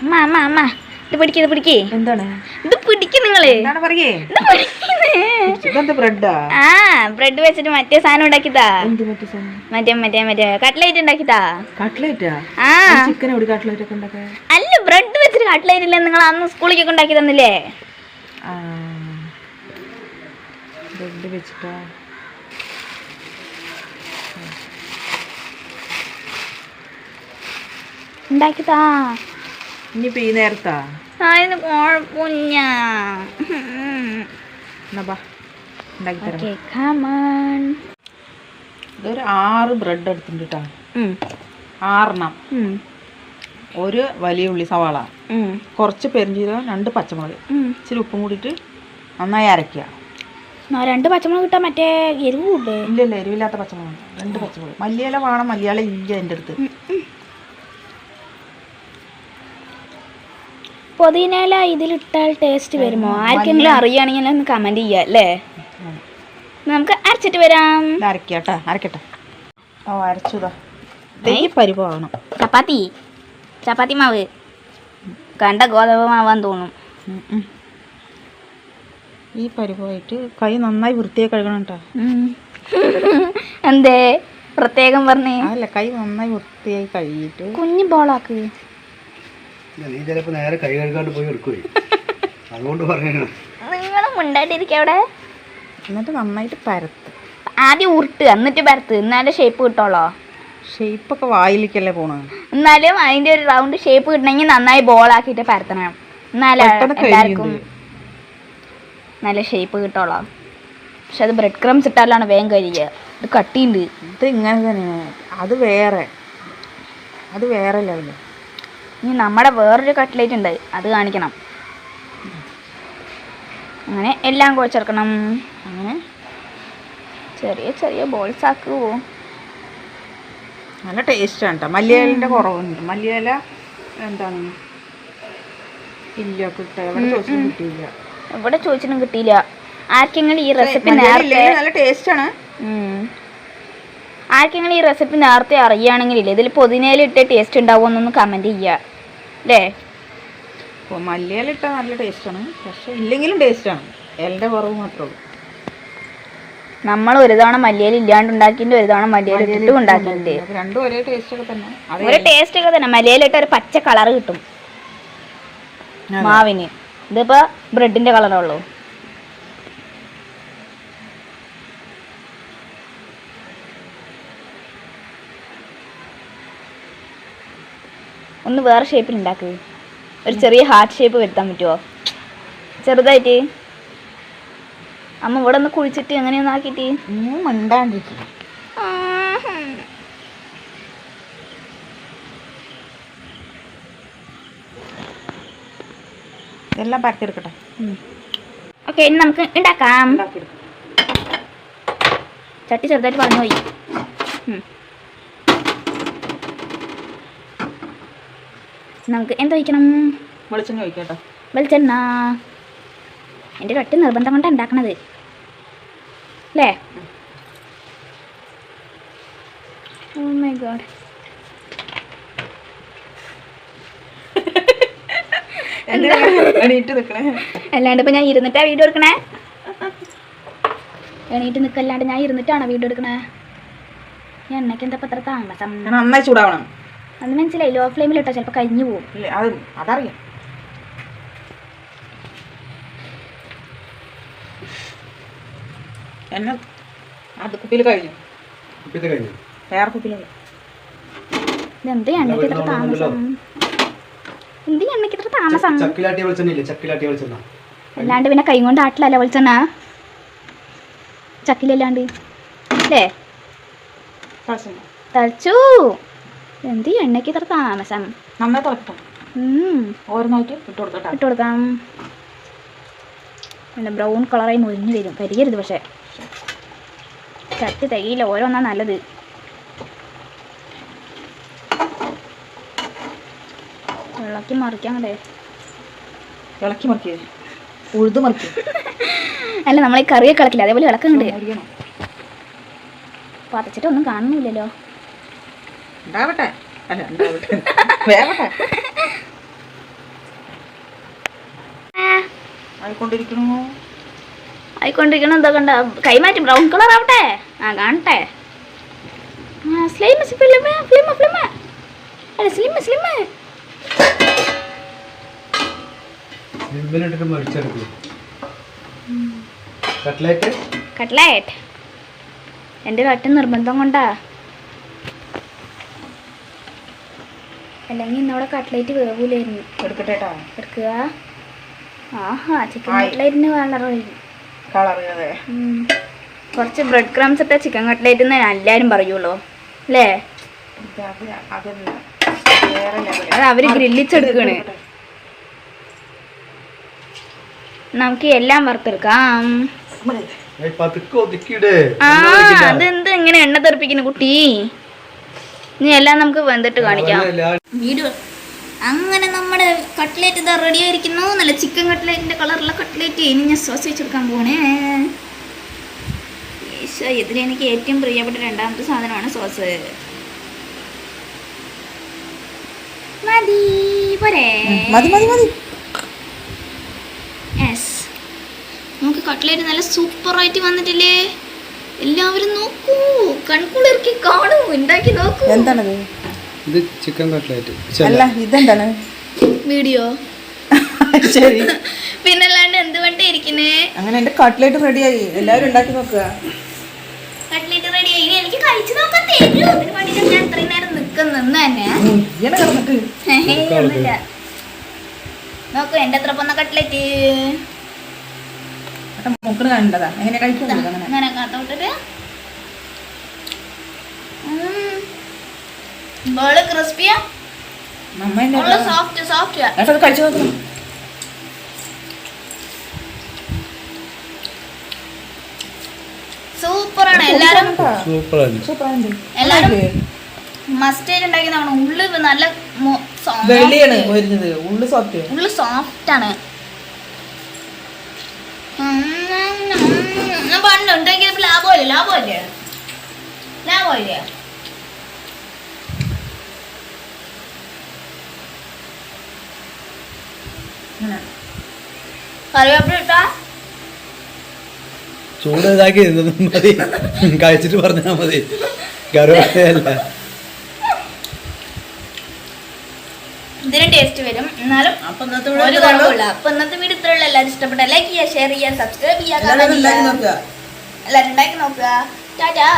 അമ്മ അമ്മ അമ്മ ഇത് പിടിക്ക് ഇത് പിടിക്ക്. എന്താണ്? ഇത് പിടിക്ക് നിങ്ങൾ. പറയേ? ആ ബ്രെഡ് വെച്ചിട്ട് മറ്റേ സാധനം ഉണ്ടാക്കിതാ മറ്റേ മറ്റേ മറ്റേ കട്ട്ലൈറ്റ് ഉണ്ടാക്കിതാ കട്ട്ലേറ്റാ ആ? ചിക്കൻ അല്ല ബ്രെഡ് വെച്ചിട്ട് കട്ട്ലൈറ്റ് ഇല്ലേ നിങ്ങൾ അന്ന് സ്കൂളിലേക്ക് ഉണ്ടാക്കി തന്നില്ലേ? ബ്രെഡ് വെച്ചിട്ടാ? ഉണ്ടാക്കിതാ ഇനിയിപ്പോ ഈ നേരത്താ? അതിന് കുഴപ്പമില്ല എന്നാ ഉണ്ടാക്കി തരാം. ഇതൊരു ആറ് ബ്രെഡ് എടുത്തിട്ടുണ്ട് കേട്ടോ ആറെണ്ണം. ഒരു വലിയ ഉള്ളി സവാള. കുറച്ച് പെരിഞ്ചീരകം രണ്ട് പച്ചമുളക്. ഇച്ചിരി ഉപ്പും കൂടിയിട്ട് നന്നായി അരയ്ക്കുക. രണ്ട് പച്ചമുളക് കിട്ടാൻ മറ്റേ എരിവ് കൂട്ടേ ഇല്ല ഇല്ല എരിവില്ലാത്ത പച്ചമുളക്. രണ്ട് പച്ചമുളക്. മല്ലിയില വേണം മല്ലിയില ഇല്ല എന്റെ അടുത്ത്. പുതിനയില ഇതിലിട്ടാൽ ടേസ്റ്റ് വരുമോ? ആർക്കെങ്കിലും അറിയുകയാണെങ്കിൽ ഒന്ന് കമന്റ് ചെയ്യാം അല്ലേ? നമുക്ക് അരച്ചിട്ട് വരാം. ഇത് അരക്കുക കേട്ടോ അരക്കട്ടെ ഓ അരച്ചുതാ ചപ്പാത്തി. ചപ്പാത്തി മാവ്. കണ്ട ഗോതമ്പ് മാവാൻ തോന്നും. ഈ പരിവായിട്ട് കൈ നന്നായി വൃത്തിയായി കഴുകണം കേട്ടോ. എന്തേ? പ്രത്യേകം പറഞ്ഞേ. അല്ല കൈ നന്നായി വൃത്തിയായി കഴുകിയിട്ട് കുഞ്ഞു ബോളാക്ക് നീ ചിലപ്പോ നേരെ കൈ കഴുകാണ്ട് പോയി എടുക്കുവേ. അതുകൊണ്ട് പറയണ. നിങ്ങളും മുണ്ടായിട്ടിരിക്കുക അവിടെ. എന്നിട്ട് നന്നായിട്ട് പരത്ത്. ആദ്യം ഉരുട്ട് എന്നിട്ട് പരത്ത്. എന്നാലേ ഷേപ്പ് കിട്ടുള്ളോ ഷേപ്പൊക്കെ വായിലേക്കല്ലേ പോണത് എന്നാലും അതിന്റെ ഒരു റൗണ്ട് ഷേപ്പ് കിട്ടണമെങ്കിൽ നന്നായി ബോളാക്കിയിട്ട് പരത്തണം. എന്നാലേ എല്ലാവർക്കും നല്ല ഷേപ്പ് കിട്ടുള്ളൂ പക്ഷെ അത് ബ്രെഡ് ക്രംസ് ഇട്ടാലാണ് വേഗം കഴിയുക ഇത് കട്ടിയുണ്ട്. ഇത് ഇങ്ങനെ തന്നെയാണ്. അത് വേറെ. അത് വേറെ ലെവൽ ഇനി നമ്മുടെ വേറൊരു കട്ട്ലേറ്റ് ഉണ്ട്. അത് കാണിക്കണം. അങ്ങനെ എല്ലാം കുഴച്ചെടുക്കണം അങ്ങനെ ചെറിയ ചെറിയ ബോൾസ് ആക്കുവോ നല്ല ടേസ്റ്റാണ് കേട്ടോ മല്ലിയിലിന്റെ കുറവുണ്ട്. മല്ലിയില എന്താണ്? ഇല്ല കിട്ട. എവിടെ ചോദിച്ചാലും കിട്ടിയില്ല. ഇവിടെ ചോദിച്ചിട്ടും കിട്ടിയില്ല. ആർക്കെങ്കിലും ഈ റെസിപ്പി നേരത്തെ നല്ല ടേസ്റ്റാണ് ആർക്കെങ്കിലും ഈ റെസിപ്പി നേരത്തെ അറിയുകയാണെങ്കിലില്ലേ? ഇതിൽ പൊതിനേലിട്ട് ടേസ്റ്റ് ഉണ്ടാവുമെന്നൊന്ന് കമന്റ് ചെയ്യുക. അല്ലേ അപ്പോൾ മല്ലിയിലിട്ടാൽ നല്ല ടേസ്റ്റാണ് പക്ഷേ ഇല്ലെങ്കിലും ടേസ്റ്റാണ് ഇലന്റെ കുറവ് മാത്രമേ ഉള്ളൂ. നമ്മൾ ഒരു തവണ മല്ലിയില ഇല്ലാണ്ട് ഉണ്ടാക്കിയിട്ട് ഒരു തവണ മല്ലിയില ഇട്ടിട്ടും ഉണ്ടാക്കിയിട്ടുണ്ട്. രണ്ടും ഒരേ ടേസ്റ്റ് ഒക്കെ തന്നെ. ഒരേ ടേസ്റ്റ് ഒക്കെ തന്നെ. മല്ലിയിലിട്ട് ഒരു പച്ച കളർ കിട്ടും. മാവിന്. ഇതിപ്പോ ബ്രെഡിന്റെ കളറേ ഒന്ന് വേറെ ഷേപ്പിൽ ഉണ്ടാക്ക് ഒരു ചെറിയ ഹാർട്ട് ഷേപ്പ് വരുത്താൻ പറ്റുമോ ചെറുതായിട്ട്. അമ്മ ഇവിടെ ഒന്ന് കുഴിച്ചിട്ട് എങ്ങനെയൊന്ന് ആക്കിയിട്ട്. നീ മിണ്ടാണ്ടിരിക്കും. ഇതെല്ലാം പരത്തിയെടുക്കട്ടെ. ഓക്കെ ഇനി നമുക്ക് ഉണ്ടാക്കാം ചട്ടി ചെറുതായിട്ട് പറഞ്ഞു പോയി. നമുക്ക് എന്ത് വയ്ക്കണം വെളിച്ചെണ്ണ ഒഴിക്കട്ടോ. വെളിച്ചെണ്ണ. എന്റെ ഒറ്റ നിർബന്ധം കൊണ്ടാണ് ഉണ്ടാക്കണത് അല്ലേ ഓ മൈ ഗോഡ് അല്ലാണ്ട് ഇപ്പൊ ഞാൻ ഇരുന്നിട്ടാ വീഡിയോ എടുക്കണേ? എണീറ്റ് നിക്കല്ലാണ്ട് ഞാൻ ഇരുന്നിട്ടാണോ വീഡിയോ എടുക്കണേ? എണ്ണയ്ക്ക് എന്താ ഇത്ര താമസം? നന്നായി ചൂടാവണം. അത് മനസ്സിലായി ലോ ഫ്ലെയിമിൽ ഇട്ടാൽ ചിലപ്പോൾ കരിഞ്ഞു പോകും. ഇല്ല അത് അതറിയാം. എന്നെ അത് കുപ്പിയിൽ കഴിഞ്ഞു. കഴിഞ്ഞു. വേറെ കുപ്പിയിലുള്ള ഇതെന്ത് എണ്ണയ്ക്ക് ഇത്ര താമസം? എന്ത് എണ്ണയ്ക്ക് ഇത്ര താമസം? അല്ലാണ്ട് പിന്നെ കൈ കൊണ്ട് ആട്ടിലല്ല വെളിച്ചെണ്ണ? ചക്കിലല്ലാണ്ട്. അല്ലേ തളിച്ചു. എന്ത് എണ്ണയ്ക്ക് ഇത്ര താമസം? നന്നായി തിളക്കട്ടെ. ഓരോന്നായിട്ട് ഇട്ട് കൊടുക്കട്ടെ. ഇട്ട് കൊടുക്കാം. നല്ല ബ്രൗൺ കളറായി മുരിഞ്ഞു വരും. കരിയരുത് പക്ഷേ. ചട്ടി തൈയില്ല ഓരോന്നാ നല്ലത്. ഇളക്കി മറിക്കാൻ കണ്ടേ ഇളക്കി മറിക്കേ. ഉഴുത് മറിക്കേ. അല്ല നമ്മൾ ഈ കറിയൊക്കെ ഇളക്കില്ല? അതേപോലെ ഇളക്കുന്നുണ്ട് പതച്ചിട്ടൊന്നും കാണുന്നില്ലല്ലോ. ഉണ്ടാവട്ടെ. അല്ല ഉണ്ടാവട്ടെ. വേവട്ടെ ആയിക്കൊണ്ടിരിക്കണു. ആയിക്കൊണ്ടിരിക്കണം. എന്താ കണ്ട? കൈമാറ്റം ബ്രൗൺ കളർ ആവട്ടെ. ആ കാണട്ടെ. സ്ലിം സ്ലിം ഫ്ലിമ ഫ്ലിമ അല്ല സ്ലിം സ്ലിം സ്ലിമ്മിലിട്ടിട്ട് മറിച്ചെടുക്കും. കട്ട്ലേറ്റ്? കട്ട്ലേറ്റ്. എന്റെ ഒറ്റ നിർബന്ധം കൊണ്ടാ. അല്ലെങ്കിൽ ഇന്നവിടെ കട്ട്ലേറ്റ് വേവൂലായിരുന്നു. എടുക്കട്ടെ കേട്ടോ എടുക്കുക. ആഹാ ചിക്കൻ. കട്ട്ലേറ്റിന് കളറായി കളർ അതെ കുറച്ച് ബ്രെഡ് ക്രംസ് ഇട്ട ചിക്കൻ കട്ട്ലേറ്റ് എന്ന് എല്ലാവരും പറയുള്ളൂ. അല്ലേ? അത് അവർ ഗ്രില്ലിച്ചെടുക്കണ്. നമുക്ക് എല്ലാം വറുത്തെടുക്കാം. ആ അതെന്ത് ഇങ്ങനെ എണ്ണ തെറിപ്പിക്കുന്നു കുട്ടി? ഇനി എല്ലാം നമുക്ക് വെന്തിട്ട് കാണിക്കാം. വീഡിയോ അങ്ങനെ നമ്മുടെ കട്ട്ലേറ്റ് ഇതാ റെഡി ആയിരിക്കുന്നു. നല്ല ചിക്കൻ കട്ട്ലേറ്റിന്റെ കളറുള്ള കട്ട്ലേറ്റ് ഇനി ഞാൻ സോസ് വെച്ചെടുക്കാൻ പോണേ. ഈശോ ഇതിൽ എനിക്ക് ഏറ്റവും പ്രിയപ്പെട്ട രണ്ടാമത്തെ സാധനമാണ് സോസ് മതി പോരേ. മതി മതി മതി. യെസ് നമുക്ക് കട്ട്ലേറ്റ് നല്ല സൂപ്പറായിട്ട് വന്നിട്ടില്ലേ? എല്ലാവരും നോക്കൂ കൺകുളിർക്കി കാണൂ ഉണ്ടാക്കി നോക്കൂ. എന്താണത്? ഇത് ചിക്കൻ കട്ട്ലറ്റ് അല്ല ഇതെന്താണ്? വീഡിയോ. ശരി. പിന്നെ അല്ലാണ്ട് എന്ത് വണ്ടി ഇരിക്കുന്നേ? അങ്ങനെ എന്റെ കട്ട്ലേറ്റ് റെഡിയായി എല്ലാവരും ഉണ്ടാക്കി നോക്കുക. കട്ട്ലറ്റ് റെഡിയായി ഇനി എനിക്ക് കഴിച്ചു നോക്കാൻ തരൂ അതിന് വേണ്ടിട്ട് ഞാൻ ഇത്രയും നേരം നിൽക്കുന്ന. തന്നെ. നോക്കൂ എന്റെ അത്ര പോന്ന കട്ട്ലേറ്റ് കാണേണ്ടതാ എങ്ങനെ കഴിക്കുന്നത് അങ്ങനെ അങ്ങനെ കാത്തോട്ടിട്ട് ബോൾ ക്രിസ്പിയാ? നമ്മ ഉള്ള സോഫ്റ്റ് സോഫ്റ്റ് എന്നിട്ട് അത് കഴിച്ചു നോക്കണം സൂപ്പറാണ് എല്ലാരും? സൂപ്പറാണ് സൂപ്പറാണ് എല്ലാരും? മസ്റ്റേഡ് ഉണ്ടാക്കിയതാണ് ഉള്ളു നല്ല ഉള്ളു സോഫ്റ്റ് ആണ്. പണ്ട് ഉണ്ടാക്കിയപ്പോ ലാഭമല്ലേ? ലാഭമല്ലേ? ലാഭമല്ലേ? കറിവേപ്പില ഇട്ടാ? ചൂട് ഇതാക്കി മതി. കഴിച്ചിട്ട് പറഞ്ഞാ മതി. കറുവല്ല ഇതിന് ടേസ്റ്റ് വരും. എന്നാലും അപ്പൊ ഇന്നത്തെ ഒരു കുഴപ്പമില്ല. അപ്പൊ ഇന്നത്തെ വീഡിയോ ഇത്രയുള്ള എല്ലാവരും ഇഷ്ടപ്പെട്ട ലൈക്ക് ചെയ്യുക ഷെയർ ചെയ്യുക സബ്സ്ക്രൈബ് ചെയ്യുക എല്ലാവരും comment ഉണ്ടാക്കി ചെയ്യുക. നോക്കുക എല്ലാവരും ഉണ്ടാക്കി നോക്കുക ടാറ്റാ